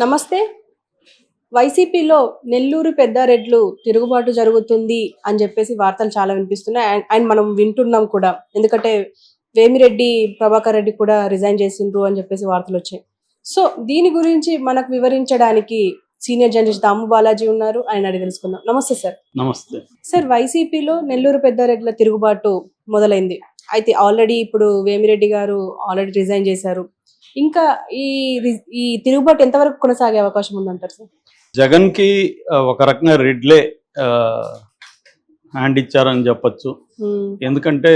నమస్తే. వైసీపీలో నెల్లూరు పెద్దారెడ్లు తిరుగుబాటు జరుగుతుంది అని చెప్పేసి వార్తలు చాలా వినిపిస్తున్నాయి. అండ్- అండ్ మనం వింటున్నాం కూడా. ఎందుకంటే వేమిరెడ్డి ప్రభాకర్ రెడ్డి కూడా రిజైన్ చేసిండ్రు అని చెప్పేసి వార్తలు వచ్చాయి. సో దీని గురించి మనకు వివరించడానికి సీనియర్ జర్నలిస్ట్ దాము బాలాజీ ఉన్నారు. ఆయన అడిగి తెలుసుకుందాం. నమస్తే సార్. నమస్తే. సార్ వైసీపీలో నెల్లూరు పెద్దారెడ్ల తిరుగుబాటు మొదలైంది. అయితే ఆల్రెడీ ఇప్పుడు వేమిరెడ్డి గారు ఆల్రెడీ రిజైన్ చేశారు. ఇంకా ఈ ఈ తిరుగుబాటు ఎంతవరకు కొనసాగే అవకాశం ఉందంటారు సార్? జగన్కి ఒక రకంగా రెడ్లే హ్యాండ్ ఇచ్చారని చెప్పొచ్చు. ఎందుకంటే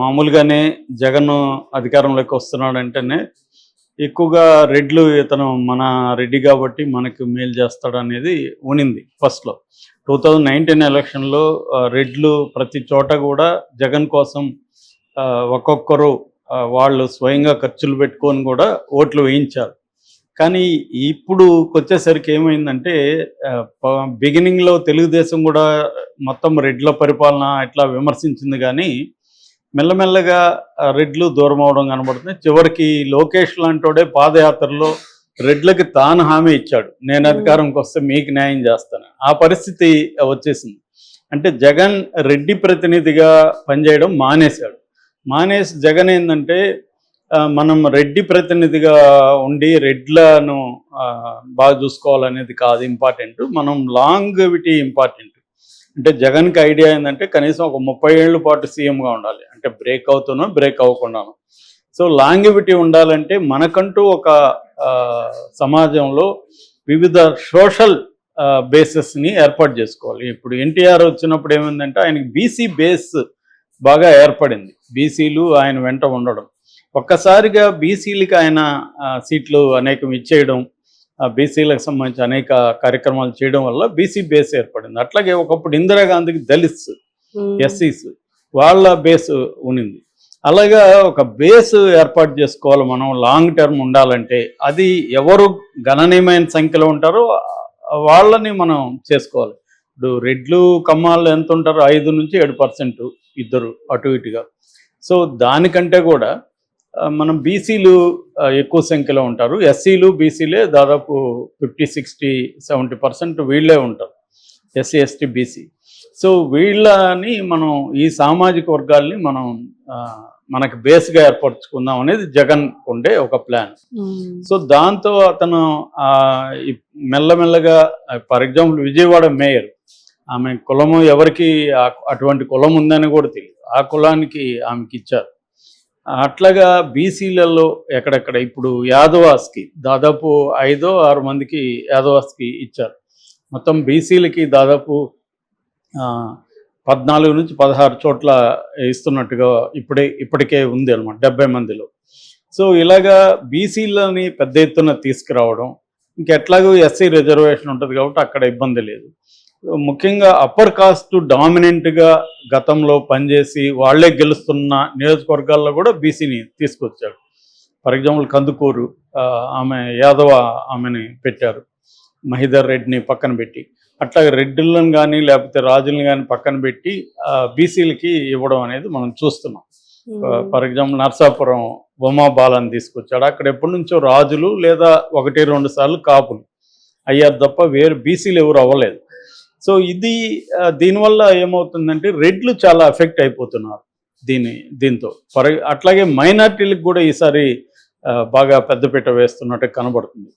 మామూలుగానే జగన్ అధికారంలోకి వస్తున్నాడంటేనే ఎక్కువగా రెడ్లు ఇతను మన రెడ్డి కాబట్టి మనకు మేలు చేస్తాడు అనేది ఉనింది ఫస్ట్లో. టూ థౌజండ్ నైన్టీన్ ఎలక్షన్లో రెడ్లు ప్రతి చోట కూడా జగన్ కోసం ఒక్కొక్కరు వాళ్ళు స్వయంగా ఖర్చులు పెట్టుకొని కూడా ఓట్లు వేయించారు. కానీ ఇప్పుడు వచ్చేసరికి ఏమైందంటే బిగినింగ్లో తెలుగుదేశం కూడా మొత్తం రెడ్ల పరిపాలన ఇట్లా విమర్శించింది కానీ మెల్లమెల్లగా రెడ్లు దూరం అవడం కనబడుతుంది. చివరికి లోకేష్ లాంటోడే పాదయాత్రలో రెడ్లకి తాను హామీ ఇచ్చాడు. నేను అధికారంకి వస్తే మీకు న్యాయం చేస్తాను. ఆ పరిస్థితి వచ్చేసింది. అంటే జగన్ రెడ్డి ప్రతినిధిగా పనిచేయడం మానేశాడు. మానేసి జగన్ ఏంటంటే మనం రెడ్డి ప్రతినిధిగా ఉండి రెడ్లను బాగా చూసుకోవాలనేది కాదు ఇంపార్టెంట్ మనం లాంగ్విటీ ఇంపార్టెంట్ అంటే జగన్కి ఐడియా ఏంటంటే కనీసం ఒక ముప్పై ఏళ్ళ పాటు సీఎంగా ఉండాలి. అంటే బ్రేక్ అవుతున్నా బ్రేక్ అవ్వకుండాను. సో లాంగివిటీ ఉండాలంటే మనకంటూ ఒక సమాజంలో వివిధ సోషల్ బేసెస్ని ఏర్పాటు చేసుకోవాలి. ఇప్పుడు ఎన్టీఆర్ వచ్చినప్పుడు ఏమైందంటే ఆయనకి బీసీ బేస్ బాగా ఏర్పడింది. బీసీలు ఆయన వెంట ఉండడం. ఒక్కసారిగా బీసీలకి ఆయన సీట్లు అనేకం ఇచ్చేయడం బీసీలకు సంబంధించి అనేక కార్యక్రమాలు చేయడం వల్ల బీసీ బేస్ ఏర్పడింది. అట్లాగే ఒకప్పుడు ఇందిరాగాంధీకి దళిత్స్ ఎస్సీస్ వాళ్ళ బేస్ ఉనింది అలాగా ఒక బేస్ ఏర్పాటు చేసుకోవాలి మనం లాంగ్ టర్మ్ ఉండాలంటే అది ఎవరు గణనీయమైన సంఖ్యలో ఉంటారో వాళ్ళని మనం చేసుకోవాలి. ఇప్పుడు రెడ్లు కమ్మాళ్ళు ఎంత ఉంటారో ఐదు నుంచి ఏడు పర్సెంట్. ఇద్దరు అటు ఇటుగా. సో దానికంటే కూడా మనం బీసీలు ఎక్కువ సంఖ్యలో ఉంటారు. ఎస్సీలు బీసీలే దాదాపు ఫిఫ్టీ సిక్స్టీ సెవెంటీ పర్సెంట్ వీళ్ళే ఉంటారు. SC ST BC. సో వీళ్ళని మనం ఈ సామాజిక వర్గాల్ని మనం మనకి బేస్గా ఏర్పరచుకుందాం అనేది జగన్ ఉండే ఒక ప్లాన్. సో దాంతో అతను మెల్లమెల్లగా ఫర్ ఎగ్జాంపుల్ విజయవాడ మేయర్ ఆమె కులము ఎవరికి ఆ- అటువంటి కులం ఉందని కూడా తెలియదు. ఆ కులానికి ఆమెకి ఇచ్చారు. అట్లాగా బీసీలలో ఎక్కడెక్కడ ఇప్పుడు యాదవాస్కి దాదాపు ఐదో ఆరు మందికి యాదవాస్కి ఇచ్చారు. మొత్తం బీసీలకి దాదాపు పద్నాలుగు నుంచి పదహారు చోట్ల ఇస్తున్నట్టుగా ఇప్పుడే ఇప్పటికే ఉంది అనమాట డెబ్బై మందిలో. సో ఇలాగా బీసీలని పెద్ద ఎత్తున తీసుకురావడం ఇంకెట్లాగో ఎస్సీ రిజర్వేషన్ ఉంటుంది కాబట్టి అక్కడ ఇబ్బంది లేదు. ముఖ్యంగా అప్పర్ కాస్ట్ డామినెంట్గా గతంలో పనిచేసి వాళ్ళే గెలుస్తున్న నియోజకవర్గాల్లో కూడా బీసీని తీసుకొచ్చాడు. ఫర్ ఎగ్జాంపుల్ కందుకూరు ఆమె యాదవ ఆమెని పెట్టారు. మహిదర్ రెడ్డిని పక్కన పెట్టి. అట్లాగే రెడ్డిలను కానీ లేకపోతే రాజులను కానీ పక్కన పెట్టి బీసీలకి ఇవ్వడం అనేది మనం చూస్తున్నాం. ఫర్ ఎగ్జాంపుల్ నర్సాపురం ఉమా బాలని తీసుకొచ్చాడు. అక్కడ ఎప్పటి నుంచో రాజులు లేదా ఒకటి రెండు సార్లు కాపులు. అయ్యారు తప్ప వేరు బీసీలు ఎవరు అవ్వలేదు. సో ఇది దీనివల్ల ఏమవుతుందంటే రెడ్లు చాలా ఎఫెక్ట్ అయిపోతున్నారు దీని దీంతో. ఫర్ అట్లాగే మైనార్టీలకు కూడా ఈసారి బాగా పెద్దపీట వేస్తున్నట్టు కనబడుతుంది.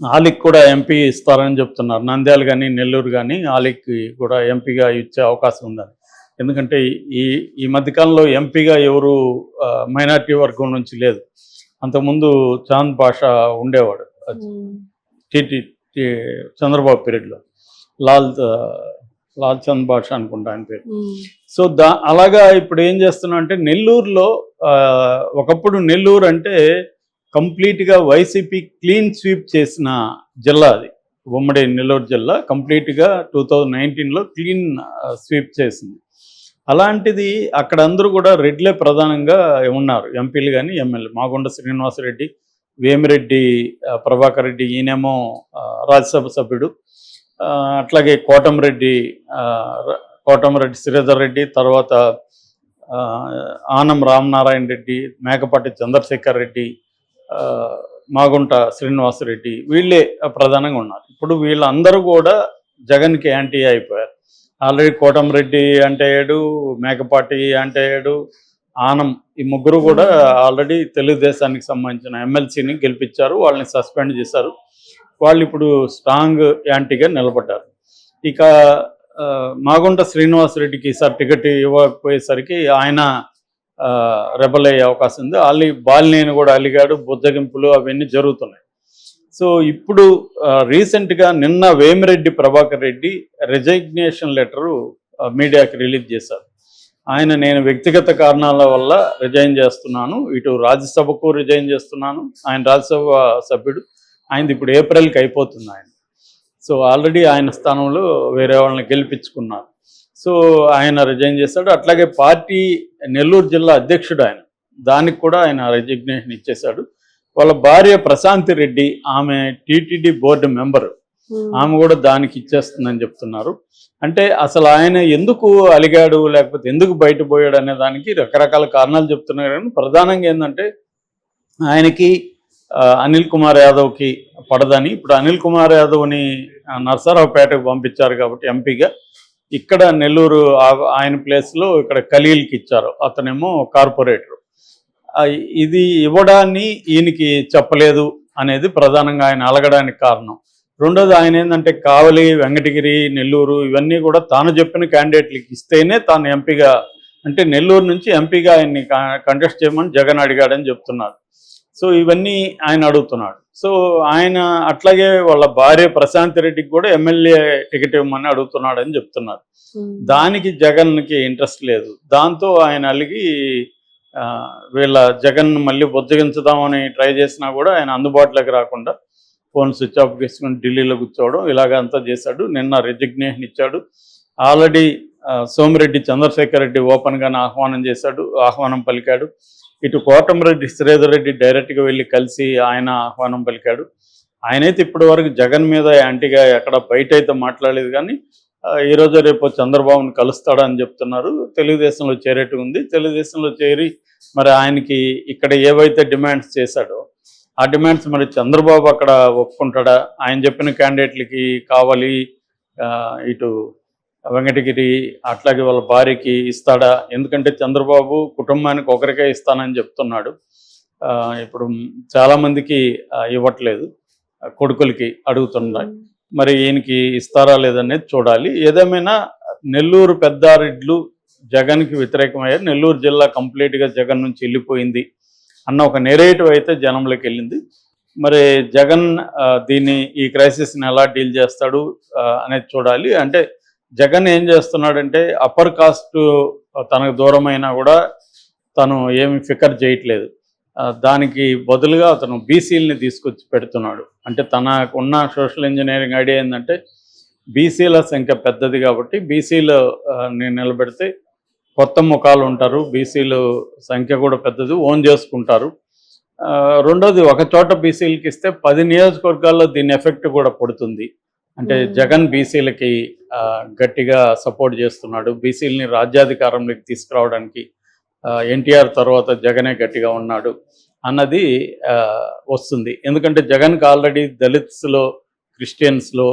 ఆలిక్ కూడా ఎంపీ ఇస్తారని చెప్తున్నారు. నంద్యాల కానీ నెల్లూరు కానీ ఆలిక్కి కూడా ఎంపీగా ఇచ్చే అవకాశం ఉందని ఎందుకంటే ఈ ఈ మధ్యకాలంలో ఎంపీగా ఎవరు మైనార్టీ వర్గం నుంచి లేదు. అంతకుముందు చాంద్ పాషా ఉండేవాడు. టీటీ చంద్రబాబు పీరియడ్లో. లాల్ లాల్ చంద్ బాషా అనుకుంటా ఆయన పేరు. సో దా అలాగా ఇప్పుడు ఏం చేస్తున్నా అంటే నెల్లూరులో ఒకప్పుడు నెల్లూరు అంటే కంప్లీట్గా వైసీపీ క్లీన్ స్వీప్ చేసిన జిల్లా అది. ఉమ్మడి నెల్లూరు జిల్లా కంప్లీట్గా టూ థౌజండ్ నైన్టీన్లో క్లీన్ స్వీప్ చేసింది. అలాంటిది అక్కడ అందరూ కూడా రెడ్లే ప్రధానంగా ఉన్నారు. ఎంపీలు కానీ ఎమ్మెల్యే మాగుండ శ్రీనివాసరెడ్డి వేమిరెడ్డి ప్రభాకర్ రెడ్డి ఈయనేమో రాజ్యసభ సభ్యుడు. అట్లాగే కోటంరెడ్డి కోటమిరెడ్డి శ్రీధర్ రెడ్డి తర్వాత ఆనం రామనారాయణ రెడ్డి మేకపాటి చంద్రశేఖర్ రెడ్డి మాగుంట శ్రీనివాసరెడ్డి వీళ్ళే ప్రధానంగా ఉన్నారు. ఇప్పుడు వీళ్ళందరూ కూడా జగన్కి యాంటీ అయిపోయారు. ఆల్రెడీ కోటంరెడ్డి అంటే ఏడు మేకపాటి అంటే ఏడు ఆనం ఈ ముగ్గురు కూడా ఆల్రెడీ తెలుగుదేశానికి సంబంధించిన ఎమ్మెల్సీని గెలిపించారు వాళ్ళని సస్పెండ్ చేశారు. వాళ్ళు ఇప్పుడు స్ట్రాంగ్ యాంటీగా నిలబడ్డారు. ఇక మాగుంట శ్రీనివాసరెడ్డికి ఈసారి టికెట్ ఇవ్వకపోయేసరికి ఆయన రెబల్ అయ్యే అవకాశం ఉంది. అల్లి బాలినేని కూడా అలిగాడు. బుద్ధగింపులు అవన్నీ జరుగుతున్నాయి. సో ఇప్పుడు రీసెంట్గా నిన్న వేమిరెడ్డి ప్రభాకర్ రెడ్డి రిజగ్నేషన్ లెటరు మీడియాకి రిలీజ్ చేశారు. ఆయన నేను వ్యక్తిగత కారణాల వల్ల రిజైన్ చేస్తున్నాను. ఇటు రాజ్యసభకు రిజైన్ చేస్తున్నాను. ఆయన రాజ్యసభ సభ్యుడు. ఆయనది ఇప్పుడు ఏప్రిల్కి అయిపోతుంది ఆయన. సో ఆల్రెడీ ఆయన స్థానంలో వేరే వాళ్ళని గెలిపించుకున్నారు. సో ఆయన రిజైన్ చేశాడు అట్లాగే పార్టీ నెల్లూరు జిల్లా అధ్యక్షుడు ఆయన. దానికి కూడా ఆయన రిజిగ్నేషన్ ఇచ్చేశాడు. వాళ్ళ భార్య ప్రశాంతి రెడ్డి ఆమె టీటీడీ బోర్డు మెంబర్. ఆమె కూడా దానికి ఇచ్చేస్తుందని చెప్తున్నారు. అంటే అసలు ఆయన ఎందుకు అలిగాడు లేకపోతే ఎందుకు బయటపోయాడు అనే దానికి రకరకాల కారణాలు చెప్తున్నారు. కానీ ప్రధానంగా ఏంటంటే ఆయనకి అనిల్ కుమార్ యాదవ్కి పడదని. ఇప్పుడు అనిల్ కుమార్ యాదవ్ని ఆ, పంపించారు కాబట్టి ఎంపీగా. ఇక్కడ నెల్లూరు ఆ- ఆయన ప్లేస్లో ఇక్కడ ఖలీల్కి ఇచ్చారు. అతనేమో కార్పొరేటర్. ఇది ఇవ్వడాన్ని ఈయనకి చెప్పలేదు అనేది ప్రధానంగా ఆయన అలగడానికి కారణం. రెండోది ఆయన ఏంటంటే కావలి వెంకటగిరి నెల్లూరు ఇవన్నీ కూడా తాను చెప్పిన క్యాండిడేట్లకి ఇస్తేనే తాను ఎంపీగా అంటే నెల్లూరు నుంచి ఎంపీగా ఆయన్ని కంటెస్ట్ చేయమని జగన్ అడిగాడని చెప్తున్నారు. సో ఇవన్నీ ఆయన అడుగుతున్నాడు. సో ఆయన అట్లాగే వాళ్ళ భార్య ప్రశాంత్ రెడ్డికి కూడా ఎమ్మెల్యే టికెట్ ఇవ్వమని అడుగుతున్నాడని చెప్తున్నారు. దానికి జగన్కి ఇంట్రెస్ట్ లేదు. దాంతో ఆయన అలిగి వీళ్ళ జగన్ మళ్ళీ బొజ్జగించుదామని ట్రై చేసినా కూడా ఆయన అందుబాటులోకి రాకుండా ఫోన్ స్విచ్ ఆఫ్ చేసుకుని ఢిల్లీలో కూర్చోవడం ఇలాగ అంతా చేశాడు. నిన్న రిజిగ్నేషన్ ఇచ్చాడు. ఆల్రెడీ సోమిరెడ్డి చంద్రశేఖర్ రెడ్డి ఓపెన్గానే ఆహ్వానం చేశాడు. ఆహ్వానం పలికాడు. ఇటు కోటమిరెడ్డి శ్రీధర్రెడ్డి డైరెక్ట్గా వెళ్ళి కలిసి ఆయన ఆహ్వానం పలికాడు. ఆయనైతే ఇప్పటి వరకు జగన్ మీద యాంటీగా ఎక్కడ బయట అయితే మాట్లాడలేదు కానీ ఈరోజు ఈ రోజు రేపు చంద్రబాబును కలుస్తాడని చెప్తున్నారు. తెలుగుదేశంలో చేరేట్టు ఉంది. తెలుగుదేశంలో చేరి మరి ఆయనకి ఇక్కడ ఏవైతే డిమాండ్స్ చేశాడో ఆ డిమాండ్స్ మరి చంద్రబాబు అక్కడ ఒప్పుకుంటాడా? ఆయన చెప్పిన క్యాండిడేట్లకి కావాలి ఆ, ఇటు వెంకటగిరి అట్లాగే వాళ్ళ భార్యకి ఇస్తాడా? ఎందుకంటే చంద్రబాబు కుటుంబానికి ఒకరికే ఇస్తానని చెప్తున్నాడు. ఇప్పుడు చాలా మందికి ఆ, ఇవ్వట్లేదు. కొడుకులకి అడుగుతున్నాడు మరి ఈయనకి ఇస్తారా లేదనేది చూడాలి. ఏదేమైనా నెల్లూరు పెద్దారెడ్లు జగన్కి వ్యతిరేకమయ్యారు. నెల్లూరు జిల్లా కంప్లీట్గా జగన్ నుంచి వెళ్ళిపోయింది అన్న ఒక నెరేటివ్ అయితే జనంలోకి వెళ్ళింది. మరి జగన్ దీన్ని ఈ క్రైసిస్ని ఎలా డీల్ చేస్తాడు అనేది చూడాలి. అంటే జగన్ ఏం చేస్తున్నాడంటే అప్పర్ కాస్ట్ తనకు దూరమైనా కూడా తను ఏమి ఫికర్ చేయట్లేదు. దానికి బదులుగా అతను బీసీలని తీసుకొచ్చి పెడుతున్నాడు. అంటే తనకు ఉన్న సోషల్ ఇంజనీరింగ్ ఐడియా ఏంటంటే బీసీల సంఖ్య పెద్దది కాబట్టి బీసీలు నిలబెడితే కొత్త ముఖాలు ఉంటారు. బీసీలు సంఖ్య కూడా పెద్దది ఓన్ చేసుకుంటారు. రెండోది ఒక చోట బీసీలకి ఇస్తే పది నియోజకవర్గాల్లో దీని ఎఫెక్ట్ కూడా పడుతుంది. అంటే Hmm. జగన్ బీసీలకి గట్టిగా సపోర్ట్ చేస్తున్నాడు. బీసీలని రాజ్యాధికారంలోకి తీసుకురావడానికి ఎన్టీఆర్ తర్వాత జగనే గట్టిగా ఉన్నాడు అన్నది వస్తుంది. ఎందుకంటే జగన్కి ఆల్రెడీ దళిత్స్లో క్రిస్టియన్స్లో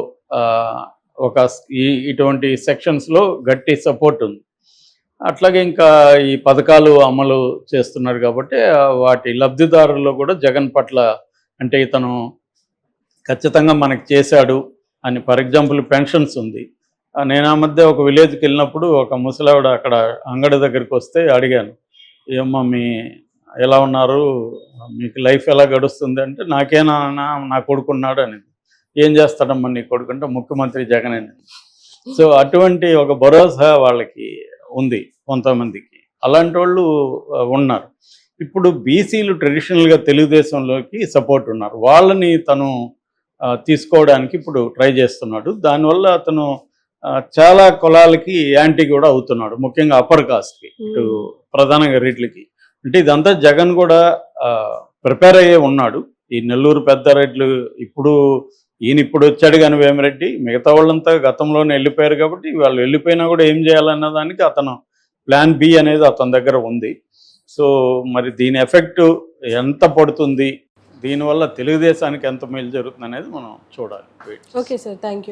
ఒక ఈ ఇటువంటి సెక్షన్స్లో గట్టి సపోర్ట్ ఉంది. అట్లాగే ఇంకా ఈ పథకాలు అమలు చేస్తున్నారు కాబట్టి వాటి లబ్ధిదారుల్లో కూడా జగన్ పట్ల అంటే ఇతను ఖచ్చితంగా మనకు చేశాడు అని ఫర్ ఎగ్జాంపుల్ పెన్షన్స్ ఉంది. నేను ఆ మధ్య ఒక విలేజ్కి వెళ్ళినప్పుడు ఒక ముసలావిడ అక్కడ అంగడి దగ్గరికి వస్తే అడిగాను ఏమ్మా మీ ఎలా ఉన్నారు? మీకు లైఫ్ ఎలా గడుస్తుంది? అంటే నాకేనా నా- నా కొడుకున్నాడు అని. ఏం చేస్తాడమ్మా నీ కొడుకు? అంటే ముఖ్యమంత్రి జగన్ అని. సో అటువంటి ఒక భరోసా వాళ్ళకి ఉంది కొంతమందికి. అలాంటి వాళ్ళు ఉన్నారు. ఇప్పుడు బీసీలు ట్రెడిషనల్గా తెలుగుదేశంలోకి సపోర్ట్ ఉన్నారు. వాళ్ళని తను తీసుకోవడానికి ఇప్పుడు ట్రై చేస్తున్నాడు. దానివల్ల అతను చాలా కులాలకి యాంటీ కూడా అవుతున్నాడు. ముఖ్యంగా అప్పర్ కాస్ట్కి ఇటు ప్రధానంగా రేట్లకి. అంటే ఇదంతా జగన్ కూడా ప్రిపేర్ అయ్యే ఉన్నాడు. ఈ నెల్లూరు పెద్ద రెడ్లు ఇప్పుడు ఈయన ఇప్పుడు వచ్చాడు కానీ వేమిరెడ్డి మిగతా వాళ్ళంతా గతంలోనే వెళ్ళిపోయారు కాబట్టి వాళ్ళు వెళ్ళిపోయినా కూడా ఏం చేయాలన్న దానికి అతను ప్లాన్ బి అనేది అతని దగ్గర ఉంది. సో మరి దీని ఎఫెక్ట్ ఎంత పడుతుంది? దీనివల్ల తెలుగుదేశానికి ఎంత మేలు జరుగుతుంది అనేది మనం చూడాలి. Okay sir thank you